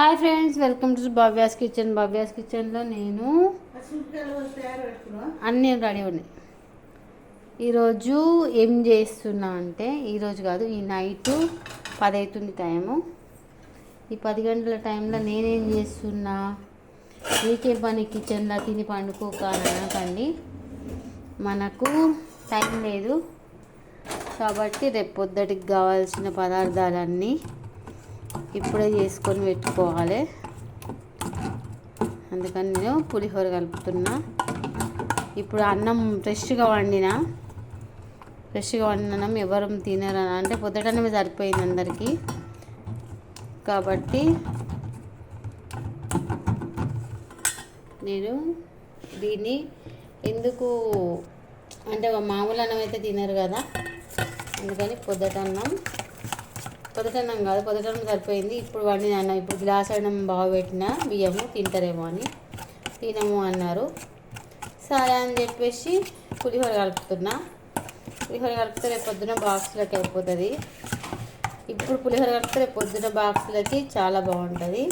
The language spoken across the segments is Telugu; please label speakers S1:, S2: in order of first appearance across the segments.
S1: Hi friends welcome to Bhavya's kitchen. Bhavya's కిచెన్లో నేను అన్నీ రెడీ ఉన్నాయి. ఈరోజు ఏం చేస్తున్నా అంటే ఈరోజు కాదు ఈ నైట్ పది అవుతుంది టైము. ఈ పది గంటల టైంలో నేనేం చేస్తున్నా నీకే పని కిచెన్లో తిని పండుకోక అనకండి మనకు టైం లేదు. కాబట్టి రేపు పొద్దుటికి కావాల్సిన పదార్థాలన్నీ ఇప్పుడే చేసుకొని పెట్టుకోవాలి. అందుకని నేను పులిహోర కలుపుతున్నా. ఇప్పుడు అన్నం ఫ్రెష్గా వండిన. ఫ్రెష్గా వండిన అన్నం ఎవరు తినరు అంటే పొద్దుటన్నమే సరిపోయింది అందరికీ. కాబట్టి నేను దీన్ని ఎందుకు అంటే మామూలు అన్నం అయితే తినరు కదా. అందుకని పొద్దుటన్నం పొద్దుటన్నం కాదు పొద్దుటన్నం సరిపోయింది. ఇప్పుడు వండిన అన్నం ఇప్పుడు గ్లాస్ అన్నం బాగా పెట్టిన బియ్యము తింటారేమో అని. తినము అన్నారు. సరే అని చెప్పేసి పులిహోర కలుపుతున్నా. పులిహోర కలిపితే రేపు పొద్దున బాక్స్లోకి అయిపోతుంది. ఇప్పుడు పులిహోర కలిపితే రేపు పొద్దున బాక్స్లకి చాలా బాగుంటుంది.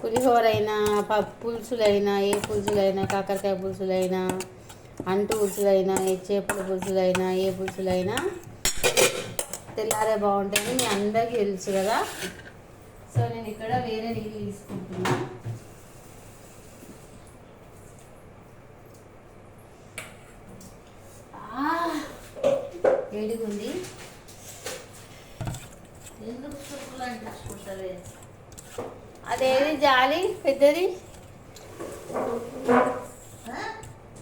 S1: పులిహోర అయినా పులుసులైనా ఏ పులుసులైనా కాకరకాయ పులుసులైనా అంటు పులుసులైనా ఏ చేపల పులుసులైనా ఏ పులుసులైనా తెల్లారే బాగుంటాయని మీ అందరికీ తెలుసు కదా. సో నేను ఇక్కడ వేరే నీళ్ళు తీసుకుంటున్నా. ఆ, వేడిగుంది
S2: ఎందుకు
S1: అదేది జాలి? పెద్దది?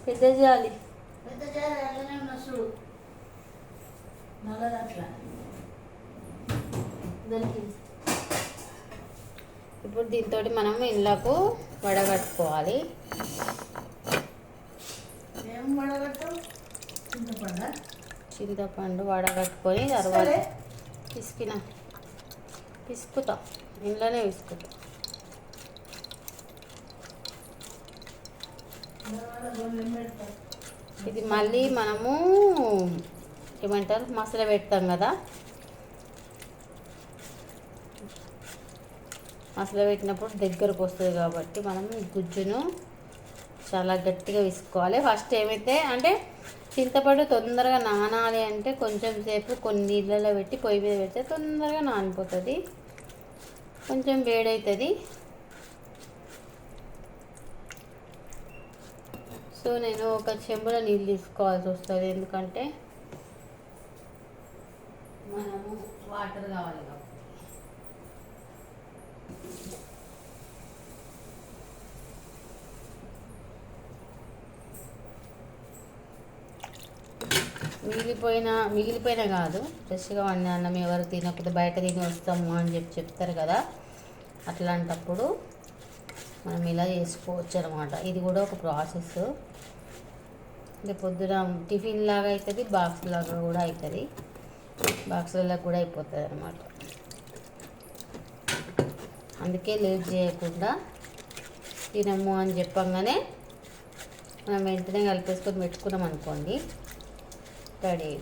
S1: పెద్ద జాలి
S2: పెద్ద జారి అలానే ఉన్న చూడు అట్లా.
S1: ఇప్పుడు దీంతో మనం ఇళ్ళకు వడగట్టుకోవాలి.
S2: చింతపండ.
S1: వడగట్టుకొని తర్వాత. పిసికిన పిసుకుతాం. ఇంట్లోనే పిసుకుతాం. ఇది మళ్ళీ మనము ఏమంటారు? మసాలా పెడతాం కదా. మసాలా పెట్టినప్పుడు దగ్గరకు వస్తుంది కాబట్టి మనం గుజ్జును చాలా గట్టిగా విసుకోవాలి. ఫస్ట్ ఏమైతే అంటే చింతపండు తొందరగా నానాలి అంటే కొంచెం సేపు కొన్ని నీళ్ళలో పెట్టి పొయ్యి మీద పెడితే తొందరగా నానిపోతుంది. కొంచెం వేడవుతుంది సో నేను ఒక చెంబులో నీళ్ళు తీసుకోవాల్సి వస్తుంది. ఎందుకంటే మనము వాటర్ కావాలి కాబట్టి మిగిలిపోయిన మిగిలిపోయిన కాదు. ఫ్రెష్గా వండిన అన్నం ఎవరు తినకపోతే బయట తిని వస్తాము అని చెప్పి చెప్తారు కదా. అట్లాంటప్పుడు మనం ఇలా చేసుకోవచ్చు అనమాట ఇది కూడా ఒక ప్రాసెస్. అంటే పొద్దున టిఫిన్ లాగా అవుతుంది బాక్స్ లాగా కూడా అవుతుంది బాక్స్లలో కూడా అయిపోతుంది అన్నమాట. అందుకే లేట్ చేయకుండా తినము అని చెప్పంగానే మనం వెంటనే కలిపేసుకొని పెట్టుకున్నాం అనుకోండి రెడీ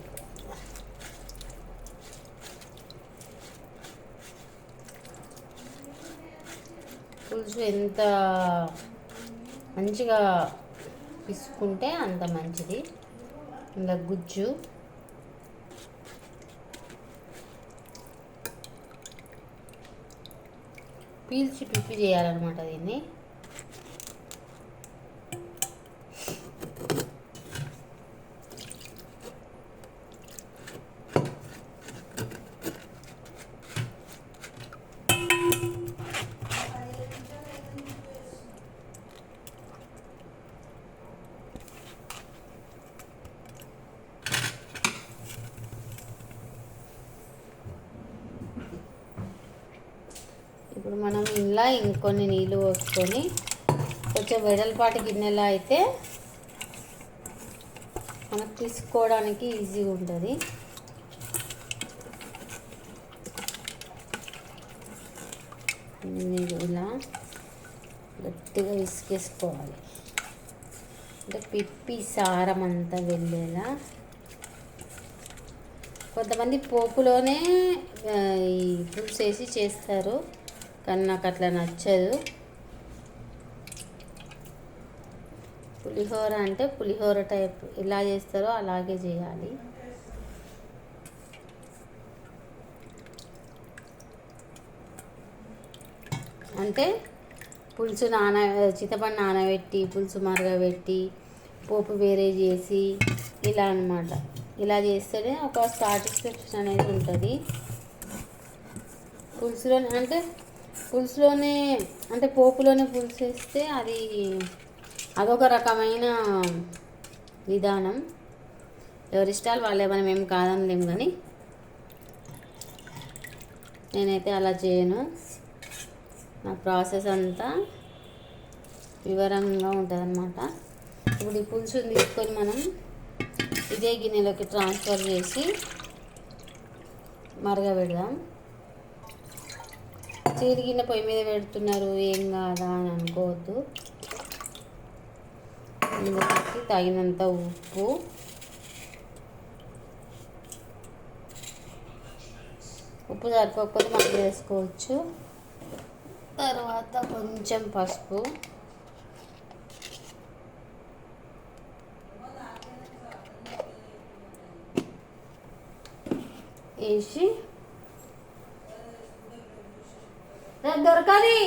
S1: పులుసు ఎంత మంచిగా పిసుకుంటే అంత మంచిది. ఇలా గుజ్జు పీల్చి పిప్పి చేయాలన్నమాట దీన్ని ఇప్పుడు మనం కొన్ని నీళ్ళు పోసుకొని కొంచెం వెడల్పాటి గిన్నెలో అయితే మనకు తీసుకోవడానికి ఈజీగా ఉంటుంది. ఇలా గట్టిగా విసికేసుకోవాలి అంటే పిప్పి సారం అంతా వెళ్ళేలా కొంతమంది పోపులోనే ఈ పులుసు వేసి చేస్తారు. కానీ నాకు అట్లా నచ్చదు. పులిహోర అంటే పులిహోర టైప్. ఎలా చేస్తారో అలాగే చేయాలి. అంటే పులుసు నాన చింతపండు నానబెట్టి పులుసు మరగబెట్టి పోపు వేరే చేసి ఇలా అన్నమాట. ఇలా చేస్తేనే ఒక సాటిస్ఫాక్షన్ అనేది ఉంటుంది. పులుసులో అంటే పులుసులోనే అంటే పోపులోనే పులుసు వేస్తే అది అదొక రకమైన విధానం. ఎవరిష్టాలు వాళ్ళు వాళ్ళే మనం ఏం లేము కానీ నేనైతే అలా చేయను. నా ప్రాసెస్ అంతా వివరంగా ఉంటుంది అనమాట ఇప్పుడు ఈ పులుసుని తీసుకొని మనం ఇదే గిన్నెలోకి ట్రాన్స్ఫర్ చేసి మరగబెడదాం. చిరిగిన పొయ్యి మీద పెడుతున్నారు. ఏం కాదా అని అనుకోవద్దు. ఇందులోకి తగినంత ఉప్పు. ఉప్పు సరిపోకపోతే మనం వేసుకోవచ్చు. తర్వాత కొంచెం పసుపు. వేసి రేపు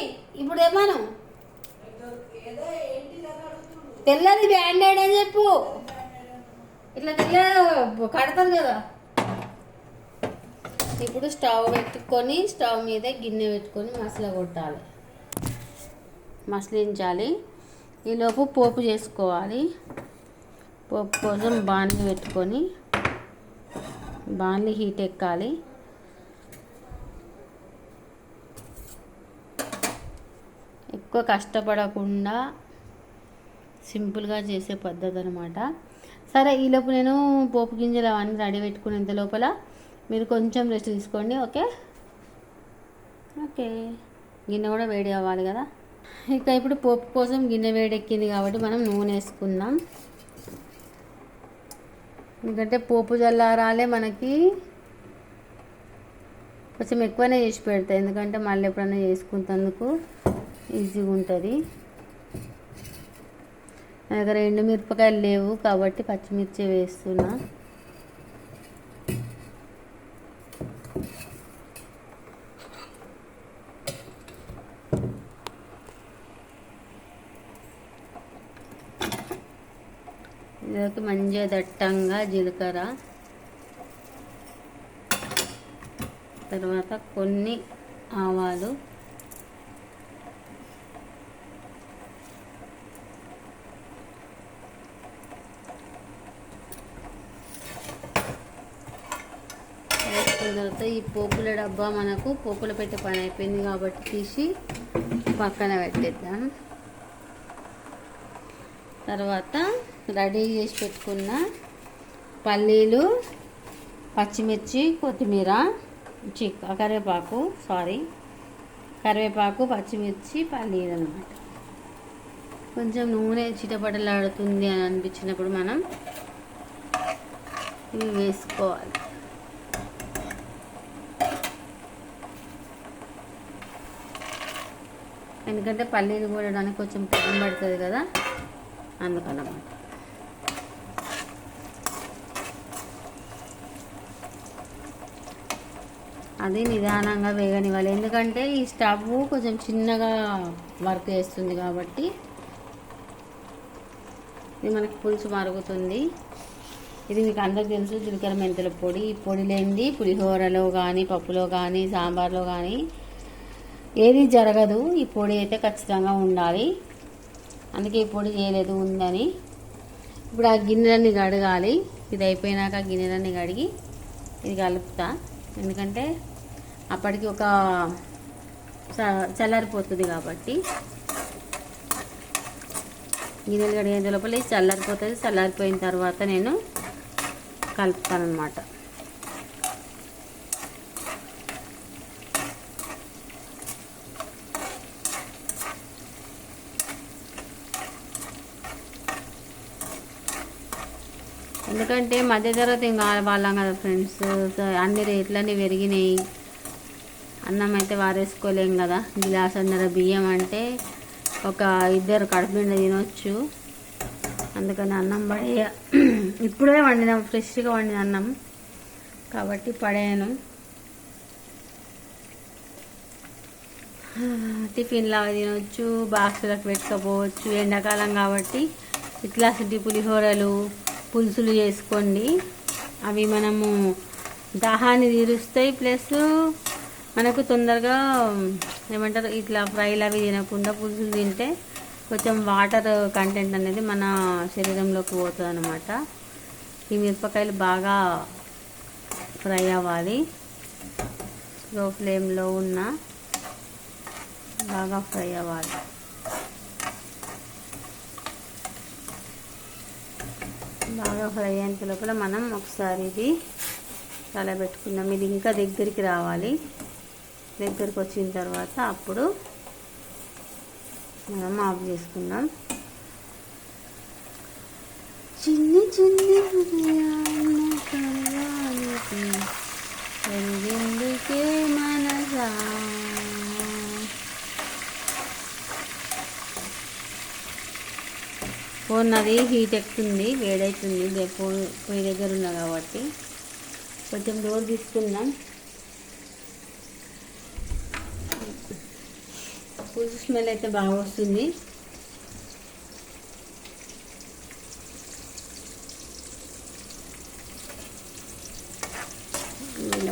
S1: ఇప్పుడు ఏమను? తెల్లది బ్యాండేడ్ అని చెప్పు. ఇట్లా తెల్ల కడతారు కదా. ఇప్పుడు స్టవ్ పెట్టుకొని స్టవ్ మీద గిన్నె పెట్టుకొని మసాలా కొట్టాలి. మసలించాలి. ఈలోపు పోపు చేసుకోవాలి. పోపు కోసం బాణలి పెట్టుకొని బాణలి హీట్ ఎక్కాలి. ఎక్కువ కష్టపడకుండా సింపుల్గా చేసే పద్ధతి అనమాట సరే ఈలోపు నేను పోపు గింజలు అవన్నీ రెడీ పెట్టుకునేంత లోపల మీరు కొంచెం రెస్ట్ తీసుకోండి ఓకే? ఓకే. గిన్నె కూడా వేడి అవ్వాలి కదా. ఇక ఇప్పుడు పోపు కోసం గిన్నె వేడెక్కింది కాబట్టి మనం నూనె వేసుకుందాం. ఎందుకంటే పోపు జల్లారాలే మనకి కొంచెం ఎక్కువనే చేసి పెడతా ఎందుకంటే మళ్ళీ ఎప్పుడైనా చేసుకుంటందుకు ఈజీగా ఉంటుంది. నా దగ్గర ఎండు మిరపకాయలు లేవు కాబట్టి పచ్చిమిర్చి వేస్తున్నా. ఇదొక మంచిగా దట్టంగా జీలకర్ర. తర్వాత కొన్ని ఆవాలు. తర్వాత ఈ పోపుల డబ్బా మనకు పోపుల పెట్టే పని అయిపోయింది కాబట్టి తీసి పక్కన పెట్టేద్దాం. తర్వాత రెడీ చేసి పెట్టుకున్న పల్లీలు పచ్చిమిర్చి కొత్తిమీర చి కరివేపాకు సారీ కరివేపాకు పచ్చిమిర్చి పల్లీలు అనమాట కొంచెం నూనె చిటపటలాడుతుంది అని అనిపించినప్పుడు మనం ఇవి వేసుకోవాలి. ఎందుకంటే పల్లీలు కూడడానికి కొంచెం టైం పడుతుంది కదా. అందుకనమాట. అది నిదానంగా వేగనివ్వాలి. ఎందుకంటే ఈ స్టవ్ కొంచెం చిన్నగా వర్క్ చేస్తుంది కాబట్టి ఇది మనకు పులుసు మరుగుతుంది. ఇది మీకు అందరికి తెలుసు జీలకర్ర మెంతుల పొడి. ఈ పొడి లేనిది పులిహోరలో కానీ పప్పులో కానీ సాంబార్లో కానీ ఏది జరగదు. ఈ పొడి అయితే ఖచ్చితంగా ఉండాలి. అందుకే ఈ పొడి చేయలేదు ఉందని. ఇప్పుడు ఆ గిన్నెలన్నీ కడగాలి. ఇది అయిపోయినాక గిన్నెలన్నీ కడిగి ఇది కలుపుతా. ఎందుకంటే అప్పటికి ఒక చ- చల్లారిపోతుంది కాబట్టి. గిన్నెలు కడిగే లోపల చల్లారిపోతుంది. చల్లారిపోయిన తర్వాత నేను కలుపుతాను అనమాట ఎందుకంటే మధ్యతరగతి ఇంకా వాళ్ళం కదా ఫ్రెండ్స్ అన్ని రేట్లన్నీ పెరిగినాయి. అన్నం అయితే వారేసుకోలేం కదా. గ్లాస్ అందర బియ్యం అంటే ఒక ఇద్దరు కడుపు తినొచ్చు. అందుకని అన్నం పడేయ ఇప్పుడే వండినాం ఫ్రెష్గా వండిన అన్నం. కాబట్టి పడేయను టిఫిన్లా తినొచ్చు బాక్సులకు పెట్టుకోపోవచ్చు. ఎండాకాలం కాబట్టి ఇట్లాంటి పులిహోరలు పులుసులు చేసుకోండి. అవి మనము దాహాన్ని తీరుస్తాయి. ప్లస్ మనకు తొందరగా ఏమంటారు ఇట్లా ఫ్రైలు అవి తినకుండా పులుసులు తింటే కొంచెం వాటర్ కంటెంట్ అనేది మన శరీరంలోకి పోతుంది అనమాట ఈ మిరపకాయలు బాగా ఫ్రై అవ్వాలి. స్లో ఫ్లేమ్లో ఉన్న బాగా ఫ్రై అవ్వాలి. బాగా ఫ్రై అయిన లోపల మనం ఒకసారి ఇది చాలా ఇది ఇంకా దగ్గరికి రావాలి. దగ్గరికి వచ్చిన తర్వాత అప్పుడు మనం ఆఫ్ చేసుకుందాం. చిన్ని చిన్ని ఉన్నది హీట్ ఎక్కుతుంది వేడవుతుంది రేపు పొయ్యి దగ్గర ఉన్నా కాబట్టి. కొంచెం డోర్ తీసుకుందాం. పులుసు స్మెల్ అయితే బాగా వస్తుంది.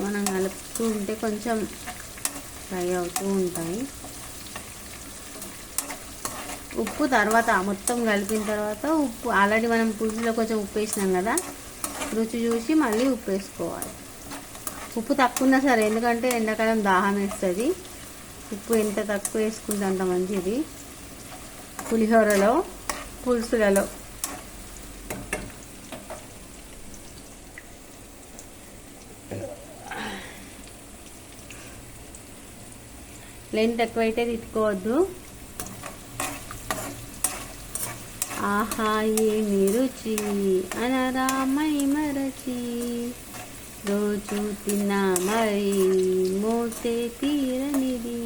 S1: మనం కలుపుతూ ఉంటే కొంచెం ఫ్రై అవుతూ ఉంటాయి. ఉప్పు తర్వాత మొత్తం కలిపిన తర్వాత ఉప్పు ఆల్రెడీ మనం పులుసులో కొంచెం ఉప్పు వేసినాం కదా రుచి చూసి మళ్ళీ ఉప్పు వేసుకోవాలి. ఉప్పు తక్కువ ఉన్నా సరే ఎందుకంటే ఎండాకాలం దాహం వేస్తుంది. ఉప్పు ఎంత తక్కువ వేసుకుంటే అంత మంచిది. పులిహోరలో పులుసులలో. లెంత్ ఎక్కువైతే తిట్టుకోవద్దు. ఆహా ఏమి రుచి అనరామై మరచి. రోజు తిన్నా మరి మోసే తీరనిది.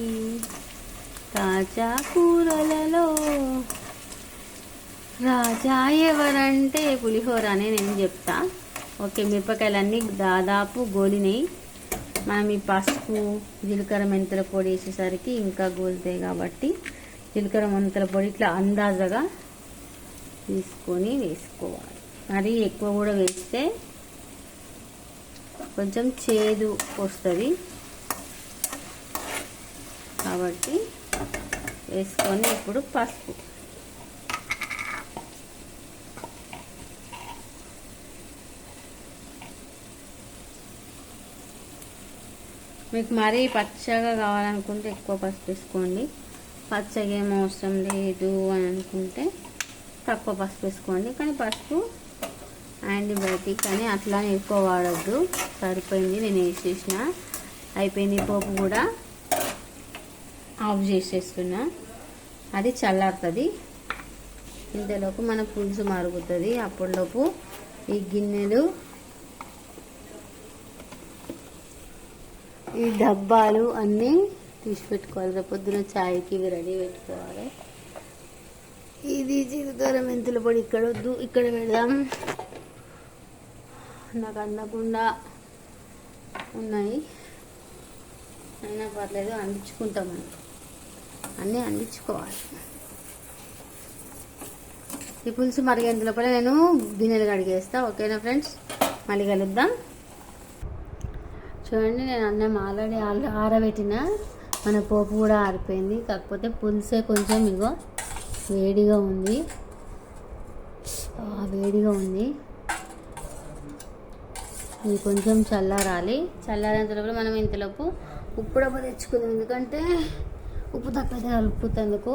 S1: తాజా కూరలలో రాజా ఎవరంటే పులిహోర అనే నేను చెప్తా. ఓకే మిరపకాయలన్నీ దాదాపు గోలినాయి. మనం ఈ పసుపు జీలకర్ర మెంతుల పొడి వేసేసరికి ఇంకా గోలుతాయి కాబట్టి జీలకర్ర మెంతుల పొడి ఇట్లా అందాజగా తీసుకొని వేసుకోవాలి. మరీ ఎక్కువ కూడా వేస్తే కొంచెం చేదు వస్తుంది. కాబట్టి వేసుకొని ఇప్పుడు పసుపు. మీకు మరీ పచ్చగా కావాలనుకుంటే ఎక్కువ పసుపు వేసుకోండి. పచ్చగా ఏం అవసరం లేదు అని అనుకుంటే తక్కువ పసుపు వేసుకోండి. కానీ పసుపు యాంటీబయాటిక్ అని అట్లా ఎక్కువ వాడద్దు. సరిపోయింది. నేను వేసేసిన. అయిపోయింది పోపు కూడా. ఆఫ్ చేసేస్తున్నా అది చల్లారుతుంది. ఇంతలోపు మన పులుసు మరుగుతుంది. అప్పటిలోపు ఈ గిన్నెలు ఈ డబ్బాలు అన్నీ తీసి పెట్టుకోవాలి. రేపు పొద్దున చాయ్కి ఇవి రెడీ పెట్టుకోవాలి. ఇది జీలకర్ర మెంతుల పొడి ఇక్కడ వద్దు ఇక్కడ పెడదాం నాకు అందకుండా ఉన్నాయి. అయినా పర్లేదు అందించుకుంటాం మనం. అన్నీ అందించుకోవాలి. ఈ పులుసు మరిగేంత లోపల నేను గిన్నెలు కడిగేస్తా ఓకేనా ఫ్రెండ్స్? మళ్ళీ కలుద్దాం. చూడండి నేను అన్నం ఆల్రెడీ ఆల్రెడీ ఆరబెట్టిన. మన పోపు కూడా ఆరిపోయింది. కాకపోతే పులుసే కొంచెం ఇగో వేడిగా ఉంది. వేడిగా ఉంది. ఇది కొంచెం చల్లారాలి. చల్లారేంతలోపు మనం ఇంతలోపు ఉప్పు డబ్బా తెచ్చుకుందాం. ఎందుకంటే ఉప్పు తక్కువ కలుపుతందుకు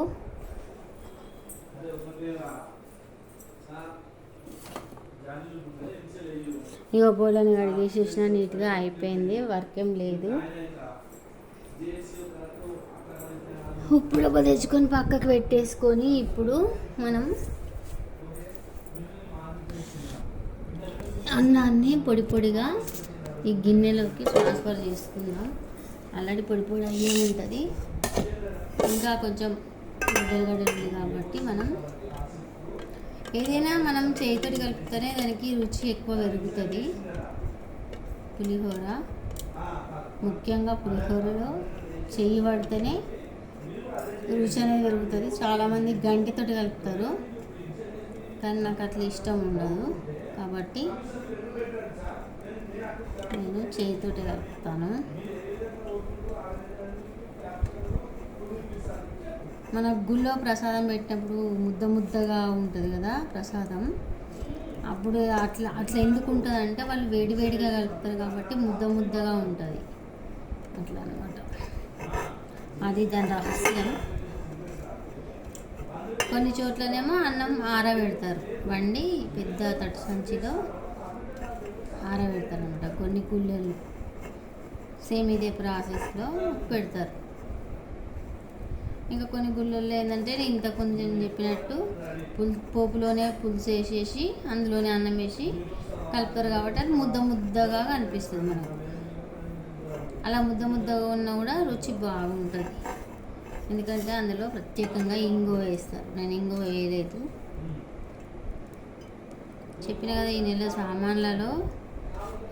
S1: ఇక పూలని కడిగేసేసిన నీట్గా అయిపోయింది. వర్క్ ఏం లేదు. ఉప్పు డబ్బా తెచ్చుకొని పక్కకు పెట్టేసుకొని ఇప్పుడు మనం అన్నాన్ని పొడి పొడిగా ఈ గిన్నెలోకి ట్రాన్స్ఫర్ చేసుకుందాం. ఆల్రెడీ పొడి పొడి అయ్యే ఉంటుంది. ఇంకా కొంచెం గడగడలు ఉంది కాబట్టి మనం ఏదైనా మనం చేతితోటి కలుపుతూనే దానికి రుచి ఎక్కువ పెరుగుతుంది. పులిహోర ముఖ్యంగా పులిహోరలో చేయి పడితేనే రుచి అనేది పెరుగుతుంది చాలామంది గంటితోటి కలుపుతారు. కానీ నాకు అట్లా ఇష్టం ఉండదు. కాబట్టి నేను చేతితోటి కలుపుతాను. మన గుళ్ళో ప్రసాదం పెట్టినప్పుడు ముద్ద ముద్దగా ఉంటుంది కదా ప్రసాదం. అప్పుడు అట్లా అట్లా ఎందుకు ఉంటుంది అంటే వాళ్ళు వేడి వేడిగా కలుపుతారు కాబట్టి ముద్ద ముద్దగా ఉంటుంది. అట్లా అనమాట అది దాని రహస్యం. కొన్ని చోట్లనేమో అన్నం ఆరబెడతారు. వండి పెద్ద తట్టు సంచిలో ఆరబెడతారు అనమాట కొన్ని గుళ్ళలు సేమ్ ఇదే ప్రాసెస్లో పెడతారు. ఇంకా కొన్ని గుళ్ళల్లో ఏంటంటే నేను ఇంత కొంచెం చెప్పినట్టు పుల్ పోపులోనే పులుసు వేసేసి అందులోనే అన్నం వేసి కలుపుతారు కాబట్టి అది ముద్ద ముద్దగా కనిపిస్తుంది మనకు. అలా ముద్ద ముద్దగా ఉన్నా కూడా రుచి బాగుంటుంది. ఎందుకంటే అందులో ప్రత్యేకంగా ఇంగో వేస్తారు. నేను ఇంగో వేయలేదు. చెప్పిన కదా ఈ నెల సామాన్లలో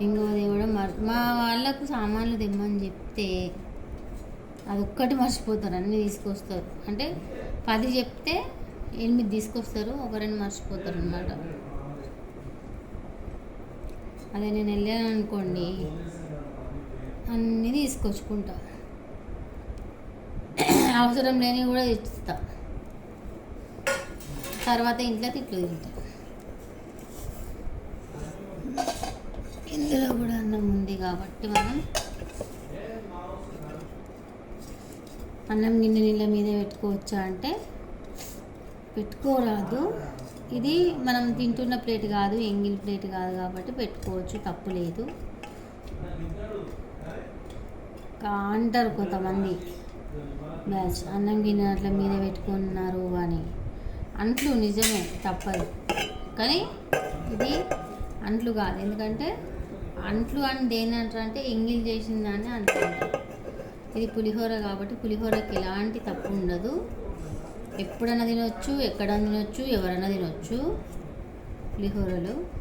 S1: ఇంగో తేవడం మా వాళ్ళకు సామాన్లు తెమ్మని చెప్తే అది ఒక్కటి మర్చిపోతారు. అన్నీ తీసుకొస్తారు. అంటే పది చెప్తే ఎనిమిది తీసుకొస్తారు. ఒక రెండు మర్చిపోతారు అనమాట అదే నేను వెళ్ళాను అనుకోండి అన్నీ తీసుకొచ్చుకుంటా. అవసరం లేని కూడా ఇస్తా తర్వాత ఇంట్లో తిట్లు తింటా. ఇందులో కూడా అన్నం ఉంది కాబట్టి మనం అన్నం గిన్నె నీళ్ళ మీద పెట్టుకోవచ్చా అంటే పెట్టుకోరాదు. ఇది మనం తింటున్న ప్లేట్ కాదు ఎంగిల్ ప్లేట్ కాదు కాబట్టి పెట్టుకోవచ్చు తప్పు లేదు. కా- అంటారు కొంతమంది. బ్యాచ్ అన్నం గిన్నె అట్లా మీద పెట్టుకున్నారు అని. అంట్లు నిజమే తప్పదు. కానీ ఇది అంట్లు కాదు. ఎందుకంటే అంట్లు అని దేని అంటారు అంటే ఎంగిల్ చేసిన దాన్ని అంటారు. ఇది పులిహోర కాబట్టి పులిహోరకి ఎలాంటి తప్పు ఉండదు. ఎప్పుడన్నా తినొచ్చు ఎక్కడైనా తినొచ్చు ఎవరైనా తినొచ్చు పులిహోరలు.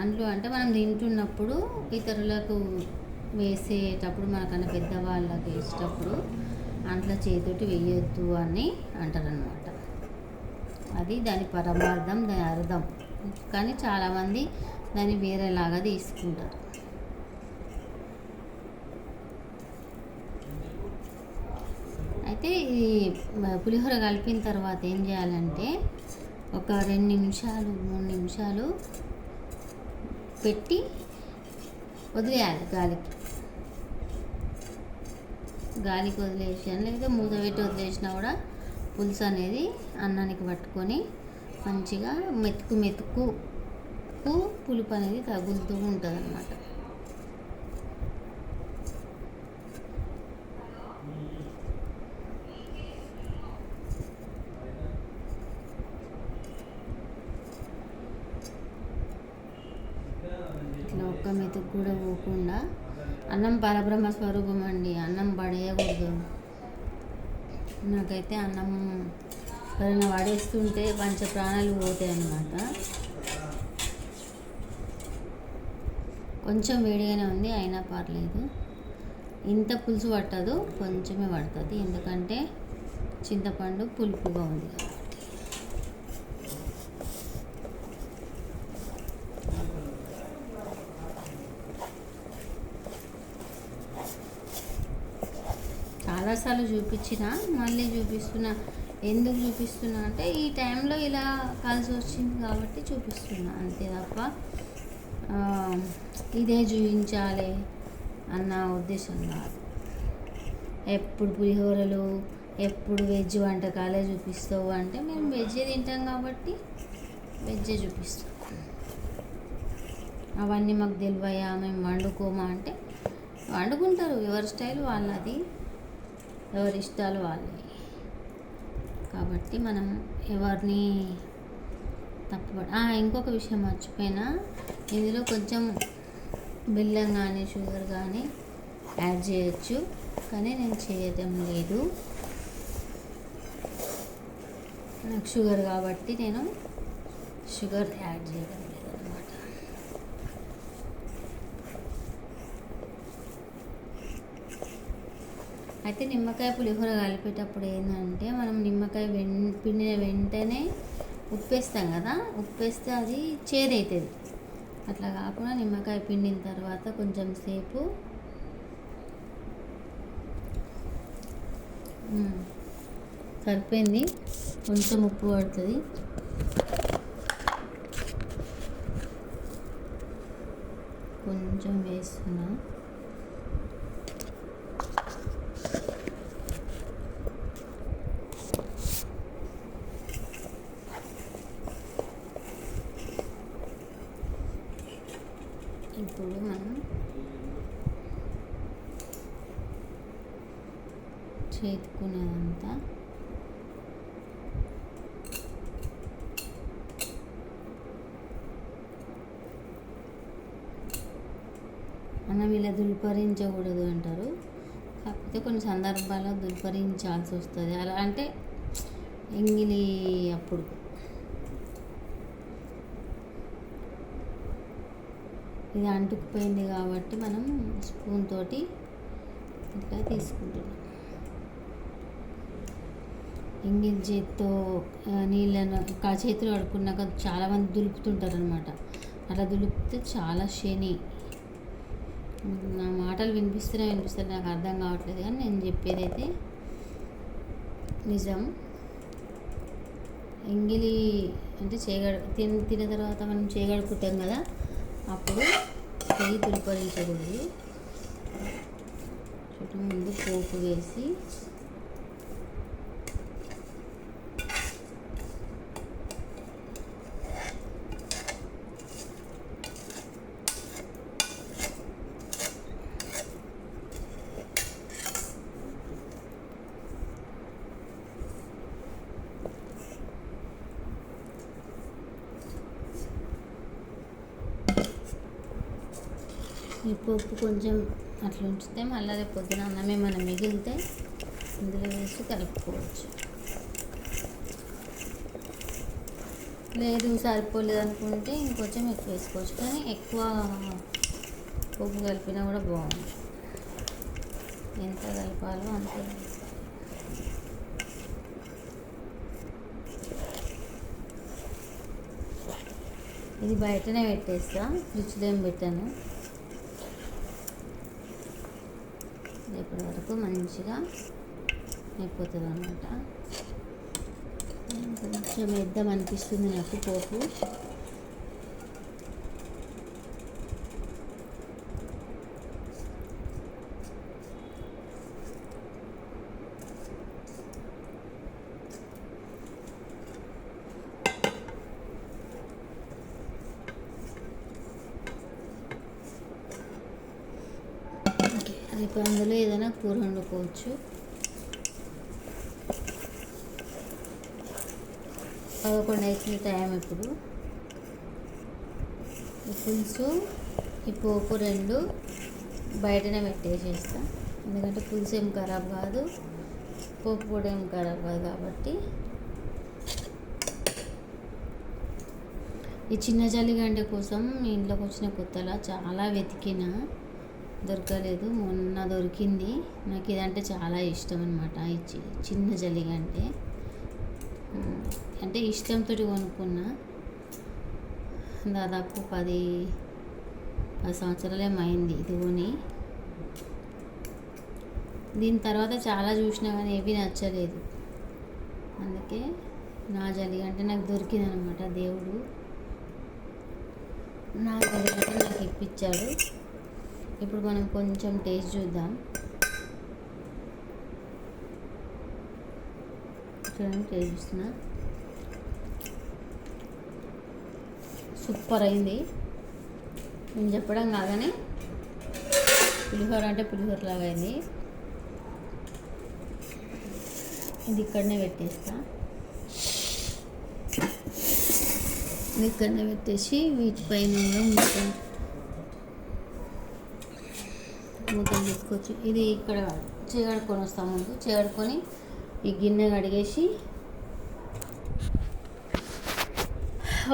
S1: అంట్లు అంటే మనం తింటున్నప్పుడు ఇతరులకు వేసేటప్పుడు మనకన్నా పెద్దవాళ్ళకి వేసేటప్పుడు అంట్లో చేతోటి వేయొద్దు అని అంటారనమాట అది దాని పరమార్థం దాని అర్థం. కానీ చాలామంది దాన్ని వేరేలాగా తీసుకుంటారు. అయితే ఈ పులిహోర కలిపిన తర్వాత ఏం చేయాలంటే ఒక రెండు నిమిషాలు మూడు నిమిషాలు పెట్టి వదిలేయాలి గాలికి. గాలికి వదిలేసాను లేదా మూత పెట్టి వదిలేసినా కూడా పులుసు అనేది అన్నానికి పట్టుకొని మంచిగా మెతుకు మెతుకు పులుపు అనేది తగులుతూ ఉంటుంది అన్నమాట ఇట్లా ఒక్క మెతుకు కూడా పోకుండా అన్నం పరబ్రహ్మ స్వరూపం అండి అన్నం పడేయకూడదు. నాకైతే అన్నం ఎవరైనా పడేస్తుంటే పంచ ప్రాణాలు పోతాయి అన్నమాట. కొంచెం వేడిగానే ఉంది అయినా పర్లేదు. ఇంత పులుసు పట్టదు కొంచెమే పడుతుంది. ఎందుకంటే చింతపండు పులుపుగా ఉంది కాబట్టి చాలాసార్లు చూపించిన మళ్ళీ చూపిస్తున్నా ఎందుకు చూపిస్తున్నా అంటే ఈ టైంలో ఇలా కలిసి వచ్చింది కాబట్టి చూపిస్తున్నా అంతే తప్ప ఇదే చూపించాలి అన్న ఉద్దేశం కాదు. ఎప్పుడు పులిహోరలు ఎప్పుడు వెజ్ వంటకాలే చూపిస్తావు అంటే మేము వెజ్జే తింటాం కాబట్టి వెజ్జే చూపిస్తాం. అవన్నీ మాకు తెలివయా? మేము వండుకోమా అంటే వండుకుంటారు. ఎవరి స్టైల్ వాళ్ళది. ఎవరి ఇష్టాలు వాళ్ళవి కాబట్టి మనం ఎవరిని తప్ప ఇంకొక విషయం మర్చిపోయినా ఇందులో కొంచెం బెల్లం కానీ షుగర్ కానీ యాడ్ చేయొచ్చు. కానీ నేను చేయడం లేదు. నాకు షుగర్ కాబట్టి నేను షుగర్ యాడ్ చేయడం లేదు అనమాట అయితే నిమ్మకాయ పులిహోర కలిపేటప్పుడు ఏంటంటే మనం నిమ్మకాయ వెన్ పిండిన వెంటనే ఉప్పేస్తాం కదా ఉప్పేస్తే అది చేదవుతుంది అట్లా కాకుండా నిమ్మకాయ పిండిన తర్వాత కొంచెం సేపు సరిపోయింది. కొంచెం ఉప్పు పడుతుంది. కొంచెం వేస్తున్నాను ఇప్పుడు మనం చేతుకునేదంతా. మనం ఇలా దుల్పరించకూడదు అంటారు. కాకపోతే కొన్ని సందర్భాల్లో దుల్పరించాల్సి వస్తుంది. అలా అంటే ఎంగిలి అప్పుడు. ఇది అంటుకుపోయింది కాబట్టి మనం స్పూన్ తోటి ఇట్లా తీసుకుంటున్నాం. ఎంగిల్ చేత్తో నీళ్ళను కా చేతులు కడుక్కున్నాక చాలామంది దులుపుతుంటారు అనమాట అలా దులిపితే చాలా శని. నా మాటలు వినిపిస్తూనే వినిపిస్తాయి నాకు అర్థం కావట్లేదు కానీ నేను చెప్పేది అయితే నిజం. ఎంగిలి అంటే చేయగడ తిన తిన్న తర్వాత మనం చేయగడుకుంటాం కదా అప్పుడు చెయ్యి తులిపరించకూడదు. చుట్టూ ముందు పోపు వేసి ఈ పప్పు కొంచెం అట్లా ఉంచితే మళ్ళీ రేపు పొద్దున అన్నమే మనం మిగిలితే ఇందులో వేసి కలుపుకోవచ్చు. లేదు సరిపోలేదు అనుకుంటే ఇంకొంచెం ఎక్కువ వేసుకోవచ్చు. కానీ ఎక్కువ పప్పు కలిపినా కూడా బాగుంది. ఎంత కలపాలో అంత. ఇది బయటనే పెట్టేస్తా. ఫ్రిడ్జ్లో ఏం పెట్టాను రేపటి వరకు మంచిగా అయిపోతుంది అనమాట కొంచెం వేద్దాం అనిపిస్తుంది నాకు పోపు. ఇప్పుడు అందులో ఏదైనా కూర వండుకోవచ్చు. పదకొండు అవుతుంది టైం ఇప్పుడు. ఈ పులుసు ఈ పోపు రెండు బయటనే పెట్టేసేస్తా. ఎందుకంటే పులుసు ఏం ఖరాబ్ కాదు. పోపు కూడా ఏం ఖరాబ్ కాదు కాబట్టి. ఈ చిన్న జల్లిగంట కోసం ఇంట్లోకి వచ్చిన కొత్తలా చాలా వెతికిన. దొరకలేదు. మొన్న దొరికింది. నాకు ఇదంటే చాలా ఇష్టం అనమాట ఈ చి- చిన్న జల్లిగంటే అంటే. అంటే ఇష్టంతో కొనుక్కున్నా. దాదాపు పది పది సంవత్సరాలు ఏమైంది ఇది కొని. దీని తర్వాత చాలా చూసినా కానీ ఏవి నచ్చలేదు. అందుకే నా జలిగ అంటే నాకు దొరికింది అనమాట దేవుడు. నా జల్లిగంటే నాకు ఇప్పించాడు ఇప్పుడు మనం కొంచెం టేస్ట్ చూద్దాం. చూడండి టేస్ట్ చూస్తున్నా. సూపర్ అయింది. నేను చెప్పడం కాగానే పులిహోర అంటే పులిహోర లాగా అయింది. ఇది ఇక్కడనే పెట్టేస్తా. ఇక్కడనే పెట్టేసి వీటిపైన కూడా మూతలు తీసుకోవచ్చు ఇది ఇక్కడ చేగడుకొని వస్తాం ముందు. చేగడుకొని ఈ గిన్నె కడిగేసి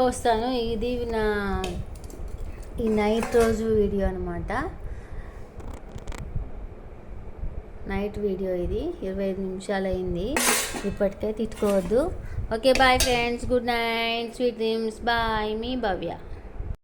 S1: వస్తాను. ఇది నా ఈ నైట్ రోజు వీడియో అనమాట నైట్ వీడియో ఇది. ఇరవై ఐదు నిమిషాలు అయింది. ఇప్పటికే తిట్టుకోవద్దు. Okay bye friends. Good night. Sweet dreams bye. మీ భవ్య.